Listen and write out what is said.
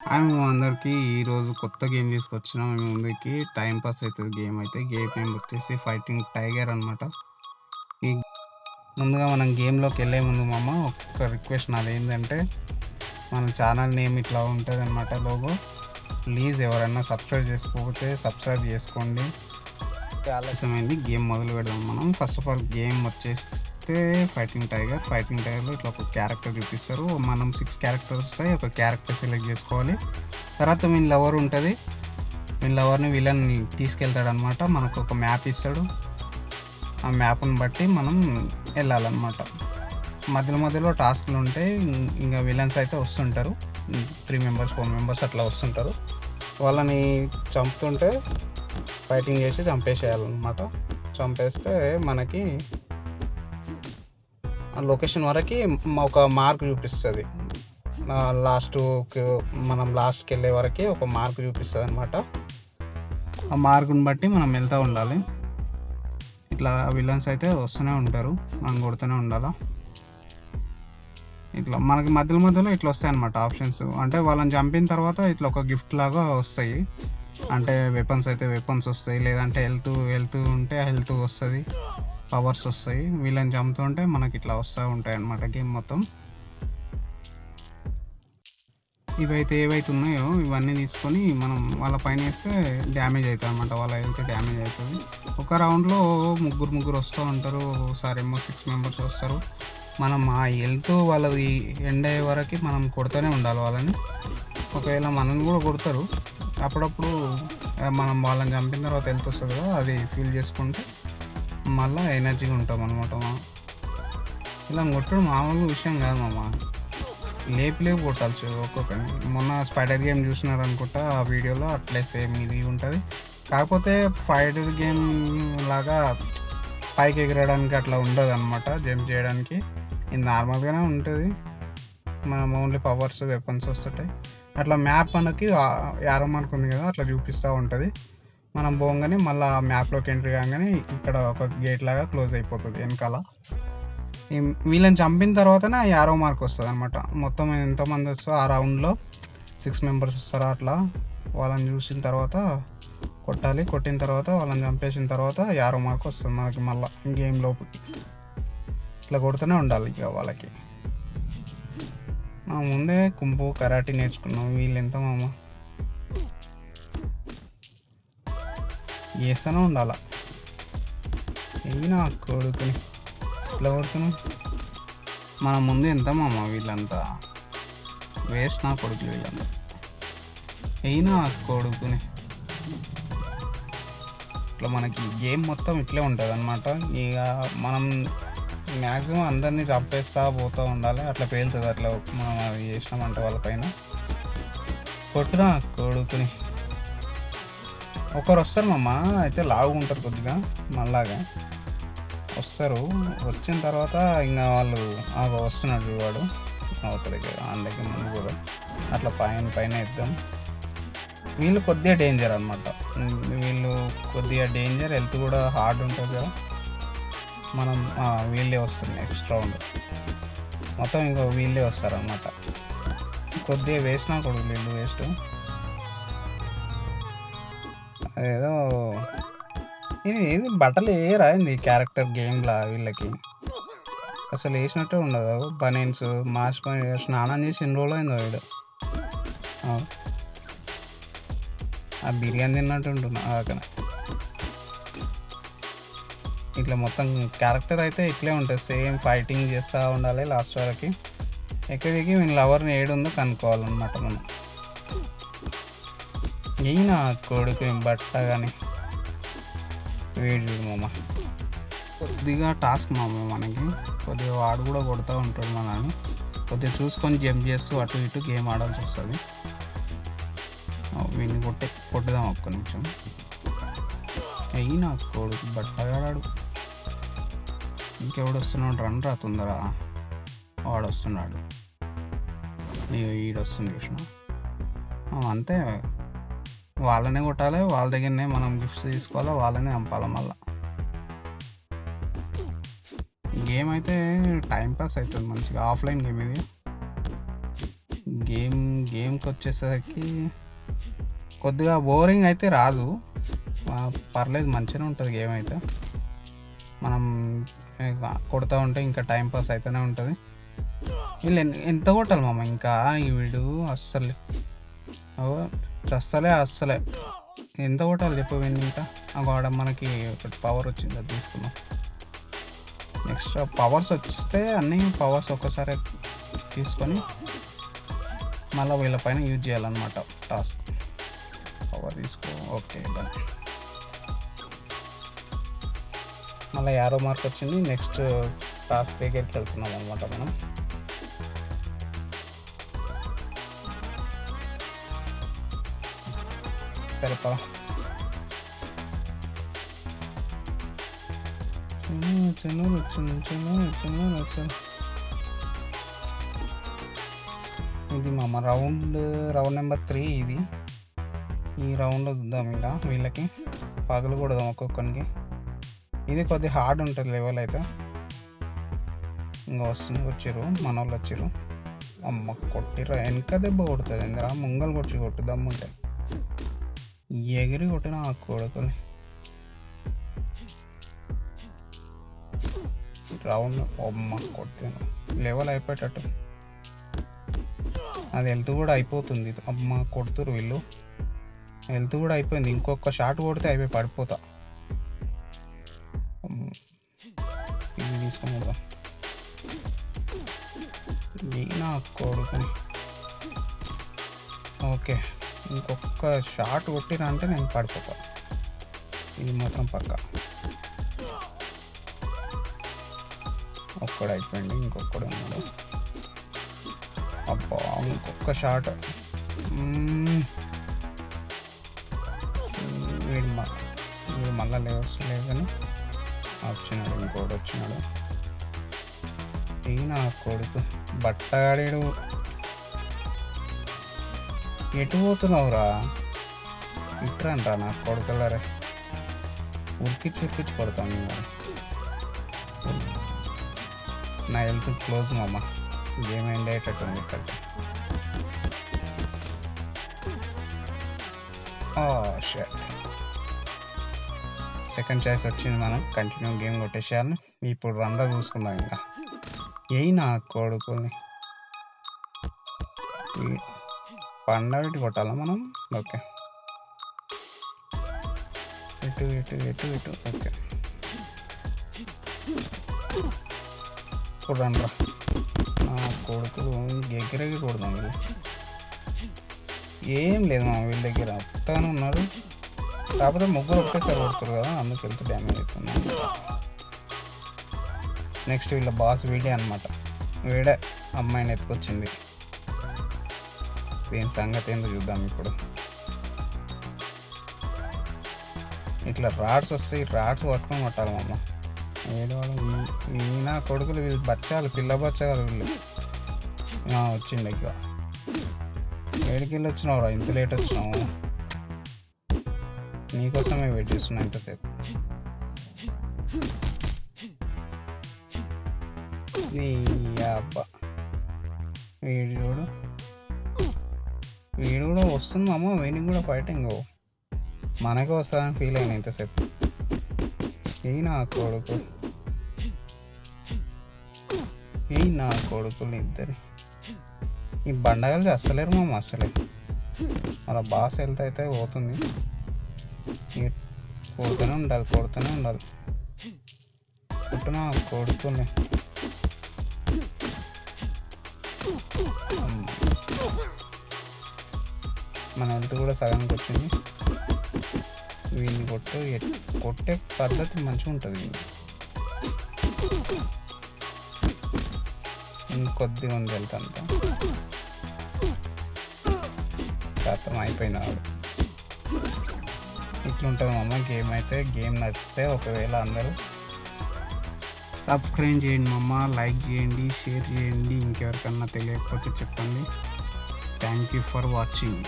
Hi మేము అందరికీ ఈరోజు కొత్త గేమ్ తీసుకొచ్చినాం. మేము ముందుకి టైం పాస్ అవుతుంది గేమ్ అయితే. గేమ్ నేమ్ వచ్చేసి ఫైటింగ్ టైగర్ అనమాట ఈ ముందుగా మనం గేమ్లోకి వెళ్ళే ముందు మామ ఒక రిక్వెస్ట్ నాది ఏంటంటే మన ఛానల్ నేమ్ ఇట్లా ఉంటుంది అనమాట లోగో. ప్లీజ్ ఎవరైనా సబ్స్క్రైబ్ చేసుకోకపోతే సబ్స్క్రైబ్ చేసుకోండి. ఆలస్యమైంది. గేమ్ మొదలు పెడదాం మనం. ఫస్ట్ ఆఫ్ ఆల్ గేమ్ వచ్చేసి అయితే ఫైటింగ్ టైగర్ ఫైటింగ్ టైగర్లో ఇట్లా ఒక క్యారెక్టర్ చూపిస్తారు. మనం సిక్స్ క్యారెక్టర్స్ వస్తాయి. ఒక క్యారెక్టర్ సెలెక్ట్ చేసుకోవాలి. తర్వాత మీ లవర్ ఉంటుంది. మీ లవర్ని విలన్ తీసుకెళ్తాడు అనమాట మనకు ఒక మ్యాప్ ఇస్తాడు. ఆ మ్యాప్ని బట్టి మనం వెళ్ళాలన్నమాట. మధ్యలో మధ్యలో టాస్క్లు ఉంటాయి. ఇంకా విలన్స్ అయితే వస్తుంటారు. త్రీ మెంబర్స్ ఫోర్ మెంబర్స్ అట్లా వస్తుంటారు. వాళ్ళని చంపుతుంటే ఫైటింగ్ చేసి చంపేసేయాలన్నమాట. చంపేస్తే మనకి లొకేషన్ వరకు ఒక మార్క్ చూపిస్తుంది. లాస్ట్ మనం లాస్ట్కి వెళ్ళే వరకు ఒక మార్క్ చూపిస్తుంది అనమాట ఆ మార్కుని బట్టి మనం వెళ్తూ ఉండాలి. ఇట్లా విలన్స్ అయితే వస్తూనే ఉంటారు మనం కొడుతూనే ఉండాలా? ఇట్లా మనకి మధ్యలో మధ్యలో ఇట్లా వస్తాయి అనమాట ఆప్షన్స్ అంటే వాళ్ళని చంపిన తర్వాత ఇట్లా ఒక గిఫ్ట్ లాగా వస్తాయి. అంటే వెపన్స్ అయితే వెపన్స్ వస్తాయి. లేదంటే హెల్త్ హెల్త్ ఉంటే హెల్త్ వస్తుంది. పవర్స్ వస్తాయి. వీళ్ళని చంపుతుంటే మనకి ఇట్లా వస్తూ ఉంటాయి అన్నమాట గేమ్ మొత్తం. ఇవైతే ఏవైతే ఉన్నాయో ఇవన్నీ తీసుకొని మనం వాళ్ళ పైన వేస్తే డ్యామేజ్ అవుతుంది అనమాట వాళ్ళ హెల్త్ డ్యామేజ్ అవుతుంది. ఒక రౌండ్లో ముగ్గురు ముగ్గురు వస్తూ ఉంటారు. ఒకసారి ఏమో సిక్స్ మెంబర్స్ వస్తారు. మనం ఆ హెల్త్ వాళ్ళది ఎండ్ అయ్యే వరకు మనం కొడుతూనే ఉండాలి వాళ్ళని. ఒకవేళ మనల్ని కూడా కొడతారు. అప్పుడప్పుడు మనం వాళ్ళని చంపిన తర్వాత హెల్త్ వస్తుంది కదా అది ఫీల్ చేసుకుంటే. మళ్ళీ ఎనర్జీగా ఉంటాం అనమాట ఇలా కొట్టడం మామూలు విషయం కాదు మామ. లేపి లేపు కొట్టాల్సి ఒక్కొక్కరిని మొన్న స్పైడర్ గేమ్ చూసినారనుకుంటా ఆ వీడియోలో అట్లే సేమ్ ఇది ఉంటుంది. కాకపోతే ఫైడర్ గేమ్ లాగా పైకి ఎగరడానికి అట్లా ఉండదు అనమాట జంప్ చేయడానికి. ఇది నార్మల్గానే ఉంటుంది. మనం ఓన్లీ పవర్స్ వెపన్స్ వస్తుంటాయి. అట్లా మ్యాప్ మనకి యారం అనుకుంది కదా అట్లా చూపిస్తూ ఉంటుంది. మనం పోగానే మళ్ళీ మ్యాప్లోకి ఎంట్రీ కాగానే ఇక్కడ ఒక గేట్ లాగా క్లోజ్ అయిపోతుంది వెనకాల. వీళ్ళని చంపిన తర్వాతనే ఆ యారో మార్క్ వస్తుంది అనమాట మొత్తం ఎంతమంది వస్తారో ఆ రౌండ్లో సిక్స్ మెంబర్స్ వస్తారు అట్లా వాళ్ళని చూసిన తర్వాత కొట్టాలి. కొట్టిన తర్వాత వాళ్ళని చంపేసిన తర్వాత యారో మార్క్ వస్తుంది మనకి మళ్ళీ గేమ్ లోపలికి ఇట్లా కొడుతూనే ఉండాలి ఇక వాళ్ళకి. మా ముందే కుంపు కరాటీ నేర్చుకున్నాం. వీళ్ళు ఎంత మామ? చేస్తూనే ఉండాల. ఏవి నా కొడుకుని ఇట్లా కొడుతున్నాం? మన ముందు ఎంత మామ వీళ్ళంతా? వేస్ట్ నా కొడుకులు వీళ్ళంతా. అయినా కొడుకుని ఇట్లా మనకి గేమ్ మొత్తం ఇట్లే ఉంటుంది అనమాట ఇక మనం మ్యాక్సిమం అందరినీ చంపేస్తా పోతూ ఉండాలి. అట్లా పేలుతుంది అట్లా మనం అది చేసినామంటే వాళ్ళపైన కొట్టున కొడుకుని. ఒకరు వస్తారు మామ అయితే లావు ఉంటారు కొద్దిగా మళ్ళాగా. వస్తారు. వచ్చిన తర్వాత ఇంకా వాళ్ళు ఆ వస్తున్నాడు వాడు ఒక దగ్గర ముందు కూడా. అట్లా పైన పైన ఇద్దాం వీళ్ళు కొద్దిగా డేంజర్ అనమాట వీళ్ళు కొద్దిగా డేంజర్ హెల్త్ కూడా హార్డ్ ఉంటుంది కదా. మనం వీళ్ళే వస్తుంది నెక్స్ట్ రౌండ్ మొత్తం ఇంకో వీళ్ళే వస్తారనమాట కొద్దిగా వేసినా కొడుకు వీళ్ళు వేస్ట్ అదేదో ఇది ఏది బట్టలు వేయరా ఇది క్యారెక్టర్ గేమ్లా వీళ్ళకి? అసలు వేసినట్టే ఉండదు. బనీన్స్ మాసిపోయి స్నానం చేసి ఎన్ని రోజులు అయిందో వీడు. ఆ. ఆ బిర్యానీ తిన్నట్టు ఉంటున్నా అక్కడ ఇట్లా మొత్తం క్యారెక్టర్ అయితే ఇట్లే ఉంటుంది. సేమ్ ఫైటింగ్ చేస్తూ ఉండాలి లాస్ట్ వరకు. ఎక్కడికి వీళ్ళ లవర్ని ఏడుందో కనుక్కోవాలన్నమాట మనం. ఈయన కొడుకు బట్ట కానీ వేడి చూడు మామ. కొద్దిగా టాస్క్ మామ మనకి. కొద్దిగా వాడు కూడా కొడుతూ ఉంటాడు మనని కొద్దిగా చూసుకొని జంప్ చేస్తూ అటు ఇటు గేమ్ ఆడాల్సి వస్తుంది. వీడిని కొట్టే కొట్టుదాం ఒక్క నిమిషం. అయినా కొడుకు బట్టగాడాడు ఇంకెవడు వస్తున్నాడు? రన్ రా తొందర వాడు వస్తున్నాడు. నీ ఈడు వస్తుంది చూసిన. అంతే వాళ్ళనే కొట్టాలి వాళ్ళ దగ్గరనే మనం గిఫ్ట్స్ తీసుకోవాలి వాళ్ళనే చంపాలి మళ్ళా. గేమ్ అయితే టైం పాస్ అవుతుంది మంచిగా ఆఫ్లైన్ గేమ్ ఇది. గేమ్ గేమ్కి వచ్చేసరికి కొద్దిగా బోరింగ్ అయితే రాదు. పర్లేదు మంచిగానే ఉంటుంది గేమ్ అయితే. మనం కొడతా ఉంటే ఇంకా టైం పాస్ అయితేనే ఉంటుంది. వీళ్ళు ఎంత కొట్టాలి మామ ఇంకా? ఈ వీడు అస్సలు అస్సలే అస్సలే. ఎంత కొట్టాలి చెప్పు ఇంకా? ఆ గోడ మనకి ఒకటి పవర్ వచ్చింది అది నెక్స్ట్ పవర్స్ వస్తే అన్నీ పవర్స్ ఒక్కసారి తీసుకొని మళ్ళీ వీళ్ళ పైన యూజ్ చేయాలన్నమాట టాస్క్ పవర్ తీసుకో ఓకే డన్ మళ్ళీ యారో మార్క్ వచ్చింది. నెక్స్ట్ టాస్క్ దగ్గరికి వెళ్తున్నాం అనమాట మనం. సరే పద చిన్న చిన్న చిన్న ఇది మామ రౌండ్ రౌండ్ నెంబర్ త్రీ ఇది. ఈ రౌండ్లో చూద్దాం ఇంకా వీళ్ళకి. పగలు కొడదాం ఒక్కొక్కరికి ఇది కొద్దిగా హార్డ్ ఉంటుంది లెవెల్ అయితే. ఇంకా వస్తుంది వచ్చారు మన వాళ్ళు వచ్చారు అమ్మ కొట్టిరా వెనక దెబ్బ కొడుతుంది ఇందిరా ముంగలు కొట్టి కొట్టు దమ్ముంటే ఎగిరి కొట్టిన ఆ కొడుకుని రౌండ్ బొమ్మ కొట్టాను లెవెల్ అయిపోయేటట్టు. అది హెల్త్ కూడా అయిపోతుంది. అమ్మ కొడుతురు వీళ్ళు. హెల్త్ కూడా అయిపోయింది. ఇంకొక షాట్ కొడితే అయిపోయి పడిపోతా. అమ్మ. ఇది తీసుకొని నా కొడుకుని ఓకే ఇంకొక షాట్ కొట్టినా అంటే నేను పడిపోతా. ఇది మాత్రం పక్క. ఒక్కడు అయిపోయింది ఇంకొకడు ఉన్నాడు. అబ్బా ఇంకొక షాట్ వీడు మ- వీడు మళ్ళా లేవస్తలేదు కానీ వచ్చినాడు ఇంకోటి వచ్చినాడు. ఈయన కొడుకు బట్టగాడేడు. ఎటు పోతున్నావురా ఇట్రంట్రా నా కొడుకులరే? ఉరికిచ్చి ఉరికిచ్చి కొడతాను నేను. నా హెల్త్ క్లోజ్ మామ. గేమ్ ఎండ్ అయ్యేటట్టు ఉంది ఇక్కడ సెకండ్ చాయిస్ వచ్చింది మనం. కంటిన్యూ గేమ్ కొట్టేసేయాలి. ఇప్పుడు రన్లో చూసుకుందాం ఇంకా. ఏ నా కొడుకుని. పండవిటి కొట్టాలా మనం? ఓకే. ఇటు ఇటు ఇటు ఇటు. ఓకే. చూడండి రా. నా కొడుకు ఎగిరెగి కొడదాం వీళ్ళు ఏం లేదు మా వీళ్ళ దగ్గర అత్తగానే ఉన్నారు. కాకపోతే ముగ్గురు ఒకేసారి కొడుతారు కదా అందుకు వెళ్తే డ్యామేజ్ అవుతుంది. నెక్స్ట్ వీళ్ళ బాస్ వీడే అనమాట వీడే అమ్మాయిని ఎత్తుకొచ్చింది. దీని సంగతి ఏందో చూద్దాం ఇప్పుడు. ఇట్లా రాడ్స్ వస్తాయి రాడ్స్ పట్టుకొని కొట్టాలి మమ్మ ఏదో ఈయన కొడుకులు వీళ్ళు బచ్చాలు పిల్ల బచ్చాలు వీళ్ళు. ఆ, ఎక్కువ. ఇక ఏడికెళ్ళి వచ్చినావు రా? ఇంత లేట్ వచ్చినావు. నీకోసమే వెయిట్ చేస్తున్నా ఇంతసేపు. నీ అబ్బా. వీడు చూడు. వీడు కూడా వస్తుందమ్మా అమ్మ వీడికి కూడా ఫైటింగ్ మనకే వస్తుందని ఫీల్ అయినా ఇంతసేపు. ఏ నా కొడుకు. ఏ నా కొడుకులు ఇద్దరు. ఈ బండగలు చేస్తలేరు మా అసలే. అలా బాస్ వెళ్తే అయితే పోతుంది. కొడుతూనే ఉండాలి కొడుతూనే ఉండాలి. పుట్టిన కొడుకుని. మన హెల్త్ కూడా సగానికి వచ్చింది వీడిని కొట్టు కొట్టే పద్ధతి మంచిగా ఉంటుంది. వీడిని ఇంకొద్దిగా ఉంది హెల్త్ శాతం అయిపోయింది ఇట్లుంటుంది అమ్మ గేమ్ అయితే గేమ్ నచ్చితే ఒకవేళ అందరూ సబ్స్క్రైబ్ చేయండి మమ్మ లైక్ చేయండి షేర్ చేయండి. ఇంకెవరికన్నా తెలియకపోతే చెప్పండి. Thank you for watching